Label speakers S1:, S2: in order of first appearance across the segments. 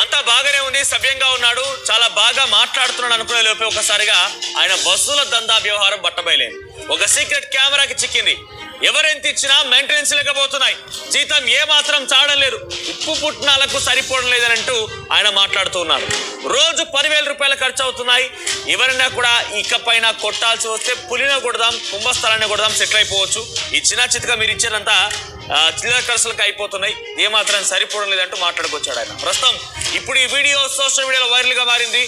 S1: అంతా బాగానే ఉంది సవ్యంగా ఉన్నాడు చాలా బాగా మాట్లాడుతున్నాడు అనుకునే లోపే ఒకసారిగా ఆయన బస్సుల దందా వ్యవహారం బట్టబయలేదు ఒక సీక్రెట్ కెమెరాకి చిక్కింది. ఎవరెంత ఇచ్చినా మెయింటెనెన్స్ లేకపోతున్నాయి జీతం ఏ మాత్రం చావడం లేదు. ఉప్పు పుట్నాలకు సరిపోవడం లేదని అంటూ ఆయన మాట్లాడుతూ ఉన్నారు రోజు పదివేల రూపాయలు ఖర్చు అవుతున్నాయి ఎవరైనా కూడా ఇకపైన కొట్టాల్సి వస్తే పులిన కొడదాం కుంభస్థలాన్ని కొడదాం సెటిల్ అయిపోవచ్చు. ఈ చిన్న చితక మీరు ఇచ్చారంతా చిల్లర ఖర్చులకు అయిపోతున్నాయి. ఏమాత్రం సరిపోవడం లేదంటూ మాట్లాడుకొచ్చాడు ఆయన. ప్రస్తుతం ఇప్పుడు ఈ వీడియో సోషల్ మీడియాలో వైరల్గా మారింది.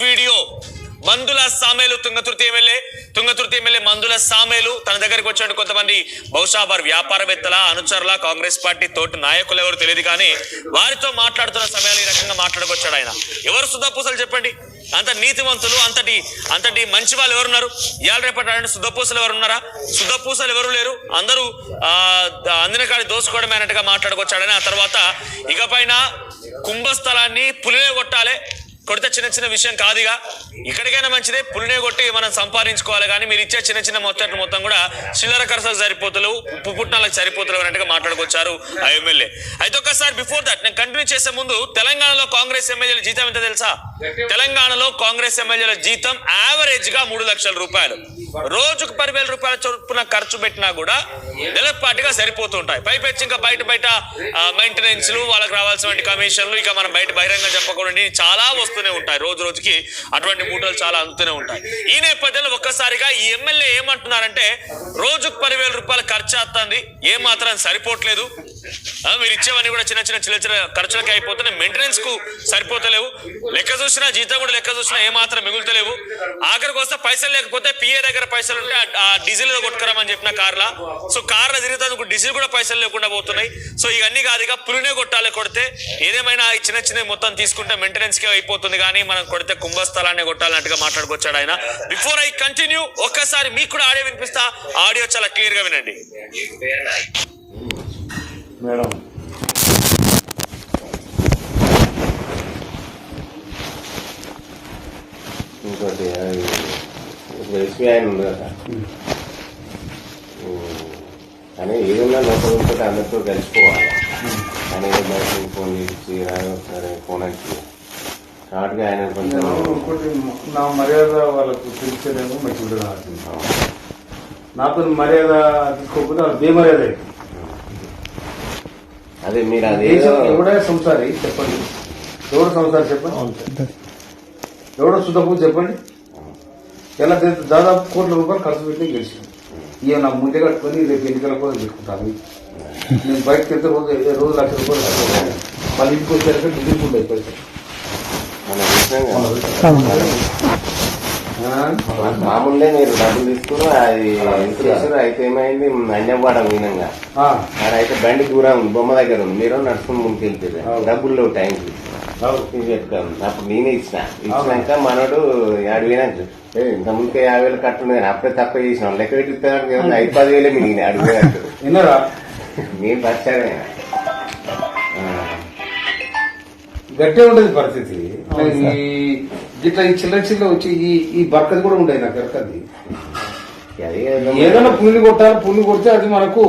S1: Video Mandula Samelu Thungathurthi MLA Thungathurthi MLA Mandula Samelu తన దగ్గరికి వచ్చినట్టు కొంతమంది బహుశా వారి వ్యాపారవేత్తల అనుచరుల కాంగ్రెస్ పార్టీ తోటి నాయకులు ఎవరు తెలియదు కానీ వారితో మాట్లాడుతున్న సమయాలు ఈ రకంగా మాట్లాడుకొచ్చాడు ఆయన. ఎవరు సుధాపూసలు చెప్పండి? అంత నీతివంతులు అంతటి అంతటి మంచి వాళ్ళు ఎవరున్నారు? ఇవాళ రేపటి ఆడండి శుద్ధపూసలు ఎవరు ఉన్నారా? శుద్ధపూసలు ఎవరు లేరు? అందరూ అందిన కాడి దోసుకోవడం అన్నట్టుగా మాట్లాడుకొచ్చాడని ఆ తర్వాత ఇకపైన కుంభస్థలాన్ని పులివే కొట్టాలి. కొడితే చిన్న చిన్న విషయం కాదుగా. ఇక్కడికైనా మంచిదే పులినే కొట్టి మనం సంపాదించుకోవాలి కానీ మీరు ఇచ్చే చిన్న చిన్న మొత్తం మొత్తం కూడా చిల్లర ఖర్చులకు సరిపోతలేవు ఉప్పు పుట్నాలకు సరిపోతలేవు అన్నట్టుగా మాట్లాడుకొచ్చారు ఆ ఎమ్మెల్యే. అయితే ఒక్కసారి బిఫోర్ దట్ నేను కంటిన్యూ చేసే ముందు తెలంగాణలో కాంగ్రెస్ ఎమ్మెల్యేల జీతం ఎంత తెలుసా? తెలంగాణలో కాంగ్రెస్ ఎమ్మెల్యేల జీతం యావరేజ్గా మూడు లక్షల రూపాయలు. రోజుకు పదివేల రూపాయల చొప్పున ఖర్చు పెట్టినా కూడా పాటిగా సరిపోతుంటాయి. పైపెచ్చి ఇంకా బయట బయట మెయింటెనెన్స్ వాళ్ళకి రావాల్సిన కమిషన్లు ఇక మనం బయట బహిరంగ చెప్పకుండా చాలా వస్తూనే ఉంటాయి. రోజు రోజుకి అటువంటి మూటలు చాలా అందుతూనే ఉంటాయి. ఈ నేపథ్యంలో ఒక్కసారిగా ఈ ఎమ్మెల్యే ఏమంటున్నారంటే రోజుకు పదివేల రూపాయలు ఖర్చు అవుతుంది ఏ మాత్రం సరిపోవట్లేదు మీరు ఇచ్చేవన్నీ కూడా చిన్న చిన్న చిన్న చిన్న ఖర్చులకి అయిపోతున్నాయి. మెయింటెనెన్స్కు సరిపోతలేవు. లెక్క చూసినా జీతం కూడా లెక్క చూసినా ఏమాత్రం మిగులుతలేవు. ఆఖరికి వస్తే పైసలు లేకపోతే పిఏ దగ్గర పైసలు ఉంటే ఆ- డీజిల్ కొట్టుకురామని చెప్పిన కార్లా. సో కార్లో తిరిగితే డీజిల్ కూడా పైసలు లేకుండా పోతున్నాయి. సో ఇవన్నీ కాదు ఇక పులినే కొట్టాలి కొడితే ఏదేమైనా ఈ చిన్న చిన్న మొత్తం తీసుకుంటే మెయింటెనెన్స్కే అయిపోతుంది కానీ మనం కొడితే కుంభస్థలాన్ని కొట్టాలన్నట్టుగా మాట్లాడుకొచ్చాడు ఆయన. బిఫోర్ ఐ కంటిన్యూ ఒక్కసారి మీకు కూడా ఆడియో వినిపిస్తా. ఆడియో చాలా క్లియర్గా వినండి.
S2: మేడం
S3: ఇప్పుడు ఎస్బీఐ ఆయన ఉంది కదా కానీ ఏదన్నా లోపల ఉంటే అందరితో కలిసిపోవాలి ఏదో బయటకు ఫోన్ చేసి రాదు సరే ఫోన్ వచ్చి కాబట్టి ఆయన కొంచెం
S2: నా మర్యాద వాళ్ళకు తెలిసేదేమో మంచి ఉంటుంది నాకు నాతో మర్యాద తీసుకోకపోతే వాళ్ళు బేమర్యాద.
S3: అదే మీరు అది
S2: ఎవడే సంసారి చెప్పండి ఎవడు సంసారి చెప్పండి ఎవడో శుద్ధపూ చెప్పండి. ఎలా తెలుసు? దాదాపు కోట్ల రూపాయలు ఖర్చు పెట్టి గెలిచాను. ఇక నా ముందే కట్టుకొని రేపు ఎన్నికల కోసం పెట్టుకుంటాను నేను బయటకు వెళ్తే రోజు రోజు లక్ష రూపాయలు. మళ్ళీ ఇంటికి వచ్చాక డిగ్రీ కూడా అయిపోయింది
S3: మామూలుగా మీరు డబ్బులు తీసుకుని అది చేసారు అయితే ఏమైంది? అన్యవాడ వినంగా అయితే బండి దూరం ఉంది బొమ్మ దగ్గర ఉంది. మీరు నడుచుకుని ముందుకు వెళ్తారు
S2: అవును.
S3: డబ్బులు లేవు టైంకి చెప్తాను. అప్పుడు నేనే ఇచ్చిన. ఇచ్చినాక మనోడు వేలకు ఏ, ఇంత ముందుకే యాభై వేలు కట్టుండే కానీ అప్పుడే తక్కువ చేసిన. లెక్క పెట్టి ఐదు పది వేలే మిగిలిన అడుగు
S2: విన్నారా?
S3: నేను వచ్చాడే
S2: గట్టే ఉండేది పరిస్థితి. ఇట్లా ఈ చిల్ల చిల్ల వచ్చి ఈ ఈ బర్కది కూడా ఉండేది నాకు బర్కది ఏదైనా పుల్లి కొట్టాలి పుల్లి కొడితే అది మనకు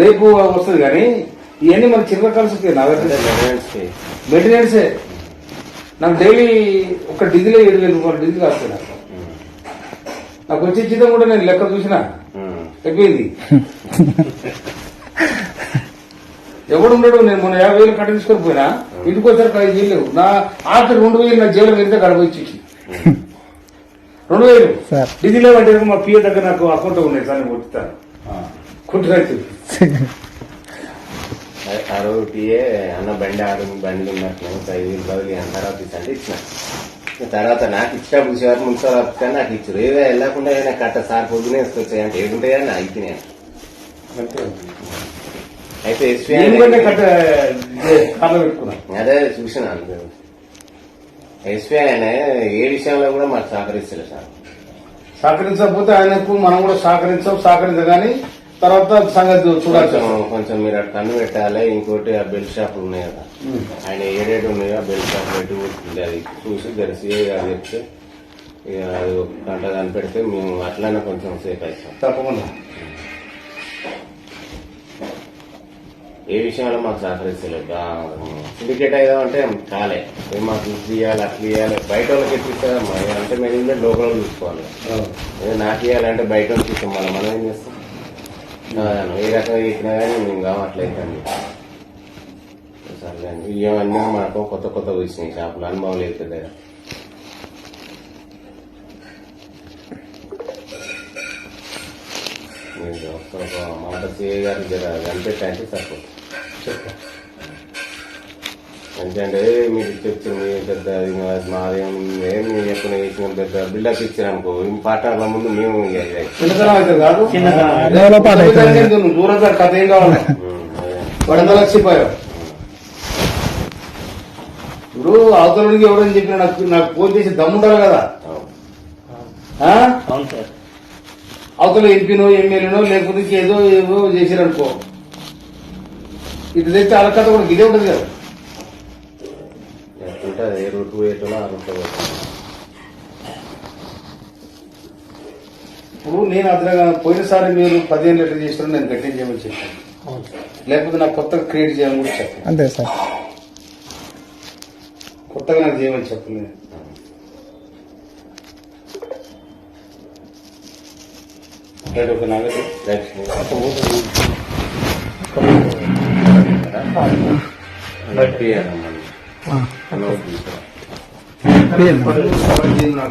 S2: రేపు వస్తుంది కానీ ఇవన్నీ మన చిల్లర కలిసి నా మెయింటెనెన్సే నాకు డైలీ ఒక డీజిల్ ఏడు వేల రూపాయలు డీజిల్ కాస్తాయి నాకు. నాకు వచ్చే జీతం కూడా నేను లెక్క చూసినా. అయిపోయింది. ఎవడు ఉండడు నేను మొన్న యాభై వేలు కట్ట తీసుకొని పోయినా. ఇంటికి వచ్చారు ఐదు వేలు లేవు. నా ఆఖరి రెండు వేలు నా జైలు వెళ్తే గడపచ్చి రెండు వేలు. డీజిల్ అంటే మా పిఏ దగ్గర నాకు అకౌంట్ ఉన్నాయి సార్ నేను కొట్టుతాను. కుట్టురైతు
S3: ఆ అన్న బండి ఆడు బండి ఉన్నట్లు ఐదు వేలు బదులు అని తర్వాత ఇచ్చి అంటే ఇచ్చిన తర్వాత నాకు మున్సిపల్ ఆఫీస్ కానీ నాకు ఇచ్చారు. ఏదో వెళ్ళకుండా ఏదైనా కట్ట సార్ పొద్దునే వచ్చాయి అంటే ఏముంటాయని నా అయితే ఎస్పీ
S2: కాళ్ళ పెట్టుకున్నా.
S3: అదే చూసినాను ఎస్పీ ఆయన ఏ విషయంలో కూడా మాకు సహకరిస్తలేదు సార్.
S2: సహకరించకపోతే ఆయనకు మనం కూడా సహకరించాం సహకరించగాని తర్వాత సంగతి చూడాల్సి
S3: కొంచెం మీరు అటు కన్ను పెట్టాలి. ఇంకోటి ఆ బెల్ట్ షాపులు ఉన్నాయి కదా. ఆయన ఏడేడు ఉన్నాయో ఆ బెల్ట్ షాప్ పెట్టి కూర్చుంది అది చూసి తెలిసి అది చెప్తే ఇక అది ఒక గంట కనిపెడితే మేము అట్లనే కొంచెం సేఫ్ అవుతాం
S2: తప్పకుండా.
S3: ఏ విషయంలో మాకు సహకరిస్తలేదు? సిండికేట్ అయ్యామంటే కాలే. ఏం మాకు ఇది చేయాలి అట్లా చేయాలి బయట వాళ్ళకి ఎట్లిస్తారమ్మా అంటే మేము లోకల్ చూసుకోవాలి. నాకు ఇవ్వాలంటే బయట వాళ్ళకి ఇస్తాం. మళ్ళీ మనం ఏం చేస్తాం? ఆ, ఏ రకంగా ఇచ్చినా కానీ మేము కావట్లేదండి సర్లే అండి. ఇవన్నీ మనకు కొత్త కొత్త వచ్చినాయి షాపులు. అనుభవం లేదు కదా మీరు ఒక్క మాట సిఏ గారు జర కనిపెట్టంటే సరిపోతుంది. ఎందుకంటే మీరు చెప్తారు మీ పెద్ద ఇది మా- మాదేం ఏం మీరు చెప్పిన చేసిన పెద్ద బిల్డప్ ఇచ్చారు అనుకో పాటల ముందు మేము ఇదే.
S2: నువ్వు దూరంగా కథ ఏం కావాలి?
S3: అదే.
S2: వడద లక్షిపోయావు ఇప్పుడు అవతల నుంచి ఎవరని చెప్పిన నాకు నాకు ఫోన్ చేసి దమ్ముండాలి కదా.
S3: అవును.
S2: ఆ?
S4: అవును సార్.
S2: అవతల ఎంపీనో ఎమ్మెల్యేనో లేకపోతే ఏదో ఏదో చేసిరనుకో ఇటు తెస్తే వాళ్ళ కథ కూడా ఇదే ఉంటుంది కదా.
S3: ఏ రూట్ పోయేటో ఆ రూట్లో పోతాం
S2: ఇప్పుడు నేను అదనగా పోయినసారి మీరు పదిహేను లీటర్ చేసిన నేను గట్టిగా చేయమని చెప్పాను. లేకపోతే నాకు కొత్తగా క్రియేట్ చేయమని కూడా చెప్పాను
S5: అంతే సార్.
S2: కొత్తగా నాకు చేయమని చెప్పలేదు. రైట్ ఒక
S5: 变
S2: 了